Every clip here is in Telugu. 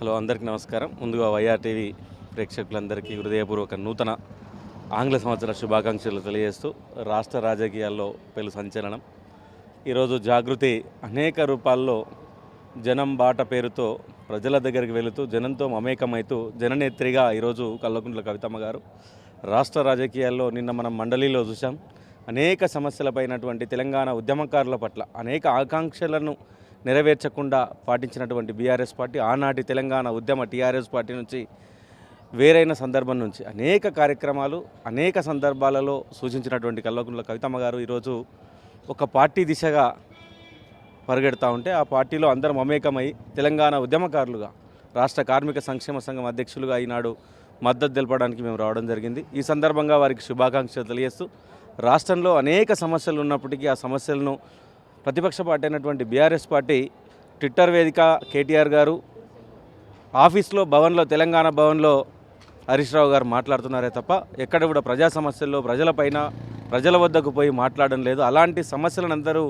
హలో అందరికీ నమస్కారం. ముందుగా వైఆర్ టీవీ ప్రేక్షకులందరికీ హృదయపూర్వక నూతన ఆంగ్ల సంవత్సర శుభాకాంక్షలు తెలియజేస్తూ రాష్ట్ర రాజకీయాల్లో పెను సంచలనం. ఈరోజు జాగృతి అనేక రూపాల్లో జనం బాట పేరుతో ప్రజల దగ్గరికి వెళుతూ జనంతో మమేకమైతూ జననేత్రిగా ఈరోజు కల్లకుంట్ల కవితమ్మ గారు రాష్ట్ర రాజకీయాల్లో నిన్న మనం మండలిలో చూసాం అనేక సమస్యలపైనటువంటి తెలంగాణ ఉద్యమకారుల పట్ల అనేక ఆకాంక్షలను నెరవేర్చకుండా పాటించినటువంటి బీఆర్ఎస్ పార్టీ ఆనాటి తెలంగాణ ఉద్యమ టీఆర్ఎస్ పార్టీ నుంచి వేరైన సందర్భం నుంచి అనేక కార్యక్రమాలు అనేక సందర్భాలలో సూచించినటువంటి కల్వకుంట్ల కవితమ్మ గారు ఈరోజు ఒక పార్టీ దిశగా పరిగెడతా ఉంటే ఆ పార్టీలో అందరం మమేకమై తెలంగాణ ఉద్యమకారులుగా రాష్ట్ర కార్మిక సంక్షేమ సంఘం అధ్యక్షులుగా ఈనాడు మద్దతు తెలపడానికి మేము రావడం జరిగింది. ఈ సందర్భంగా వారికి శుభాకాంక్షలు తెలియజేస్తూ రాష్ట్రంలో అనేక సమస్యలు ఉన్నప్పటికీ ఆ సమస్యలను ప్రతిపక్ష పార్టీ అయినటువంటి బీఆర్ఎస్ పార్టీ ట్విట్టర్ వేదిక కేటీఆర్ గారు ఆఫీస్లో భవన్లో తెలంగాణ భవన్లో హరీష్ రావు గారు మాట్లాడుతున్నారే తప్ప ఎక్కడ కూడా ప్రజా సమస్యల్లో ప్రజలపైన ప్రజల వద్దకు పోయి మాట్లాడడం లేదు. అలాంటి సమస్యలను అందరూ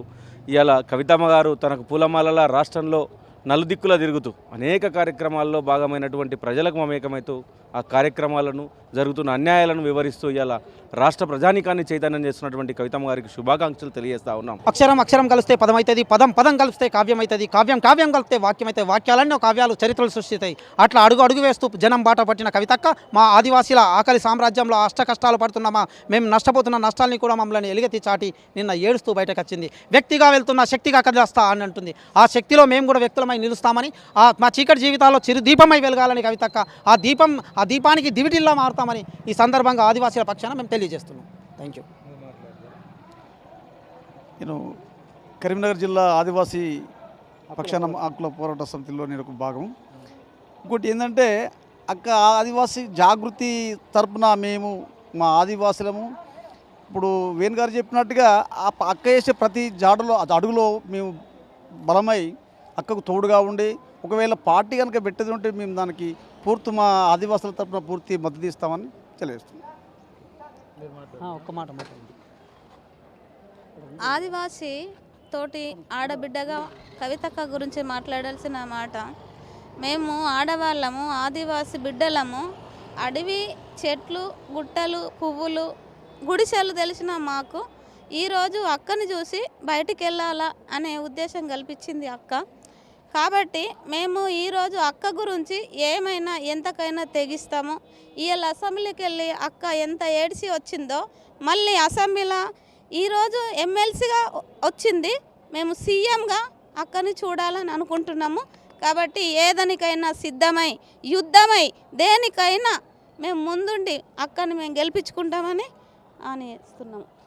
ఇవాళ కవితమ్మ గారు తనకు పూలమాలలా రాష్ట్రంలో నలుదిక్కులా తిరుగుతూ అనేక కార్యక్రమాల్లో భాగమైనటువంటి ప్రజలకు మమేకమవుతూ ఆ కార్యక్రమాలను జరుగుతున్న అన్యాయాలను వివరిస్తూ ఇవాళ రాష్ట్ర ప్రజానికాన్ని చైతన్యం చేస్తున్నటువంటి కవితమ్మ గారికి శుభాకాంక్షలు తెలియజేస్తా ఉన్నాం. అక్షరం అక్షరం కలిస్తే పదం అవుతుంది పదం పదం కలిస్తే కావ్యం అవుతుంది కావ్యం కావ్యం కలిస్తే వాక్యం అయితే వాక్యాలన్నీ కావ్యాలు చరిత్రలు సృష్టిస్తాయి. అట్లా అడుగు అడుగు వేస్తూ జనం బాట పట్టిన కవితక్క మా ఆదివాసీల ఆకలి సామ్రాజ్యంలో అష్ట కష్టాలు పడుతున్నామా? మేము నష్టపోతున్న నష్టాలని కూడా మమ్మల్ని ఎలుగెత్తి చాటి నిన్న ఏడుస్తూ బయటకు వచ్చింది వ్యక్తిగా వెళ్తున్న శక్తిగా కదిలేస్తా అని అంటుంది. ఆ శక్తిలో మేము కూడా వ్యక్తులమై నిలుస్తామని ఆ మా చీకటి జీవితాల్లో చిరు దీపమై వెలగాలని కవితక్క ఆ దీపం ఆ దీపానికి దివిటిల్లా చేస్తామని ఈ సందర్భంగా ఆదివాసీల పక్షాన మేము తెలియజేస్తున్నాం. థ్యాంక్ యూ నేను కరీంనగర్ జిల్లా ఆదివాసీ పక్షాన హక్కుల పోరాట సమితిలో నేను ఒక భాగం. ఇంకోటి ఏంటంటే అక్క ఆదివాసీ జాగృతి తరపున మేము మా ఆదివాసులము ఇప్పుడు వేణు గారు చెప్పినట్టుగా ఆ ప- అక్క వేసే ప్రతి జాడలో అది అడుగులో మేము బలమై అక్కకు తోడుగా ఉండి ఒకవేళ పార్టీ కనుక పెట్టేది ఉంటే మేము దానికి పూర్తి మా ఆదివాసుల తరపున పూర్తి మద్దతు ఇస్తామని తెలియజేస్తున్నాం. ఒక్క మాట మాట్లాడండి ఆదివాసి తోటి ఆడబిడ్డగా కవితక్క గురించి మాట్లాడాల్సిన మాట. మేము ఆడవాళ్ళము ఆదివాసి బిడ్డలము అడవి చెట్లు గుట్టలు పువ్వులు గుడిసెలు తెలిసిన మాకు ఈరోజు అక్కని చూసి బయటికి వెళ్ళాలా అనే ఉద్దేశం కల్పించింది అక్క. కాబట్టి మేము ఈరోజు అక్క గురించి ఏమైనా ఎంతకైనా తెగిస్తాము. ఇవాళ అసెంబ్లీకి వెళ్ళి అక్క ఎంత ఏడిసి వచ్చిందో మళ్ళీ అసెంబ్లీలో ఈరోజు ఎమ్మెల్సీగా వచ్చింది. మేము సీఎంగా అక్కని చూడాలని అనుకుంటున్నాము. కాబట్టి ఏదనికైనా సిద్ధమై యుద్ధమై దేనికైనా మేము ముందుండి అక్కని మేము గెలిపించుకుంటామని అని ఇస్తున్నాము